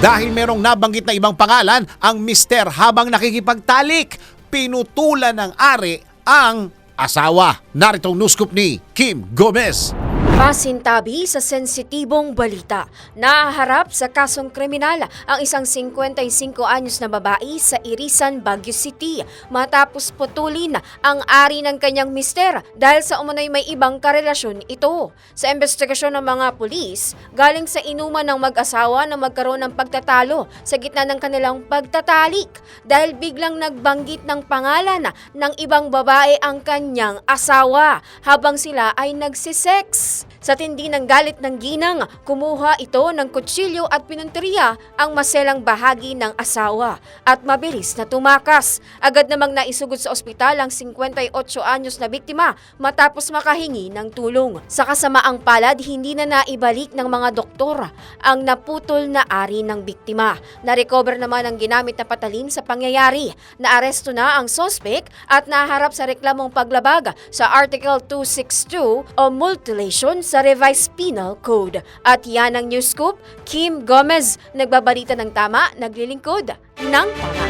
Dahil merong nabanggit na ibang pangalan, ang mister habang nakikipagtalik, pinutulan ng ari ang asawa. Narito ang news scoop ni Kim Gomez. Pasintabi sa sensitibong balita. Nahaharap sa kasong kriminal ang isang 55 anyos na babae sa Irisan, Baguio City matapos putulin ang ari ng kanyang mister dahil sa umano'y may ibang karelasyon ito. Sa investigasyon ng mga pulis, galing sa inuman ng mag-asawa na magkaroon ng pagtatalo sa gitna ng kanilang pagtatalik dahil biglang nagbanggit ng pangalan ng ibang babae ang kanyang asawa habang sila ay nagsisex. Peace. Sa tindi ng galit ng ginang, kumuha ito ng kutsilyo at pinunteriya ang maselang bahagi ng asawa at mabilis na tumakas. Agad namang naisugod sa ospital ang 58 anyos na biktima matapos makahingi ng tulong. Sa kasamaang palad, hindi na naibalik ng mga doktor ang naputol na ari ng biktima. Na-recover naman ang ginamit na patalim sa pangyayari. Naaresto na ang sospek at naharap sa reklamong paglabag sa Article 262 o mutilation sa Revised Penal Code. At yan ang news scoop, Kim Gomez, nagbabalita ng tama, naglilingkod ng tama.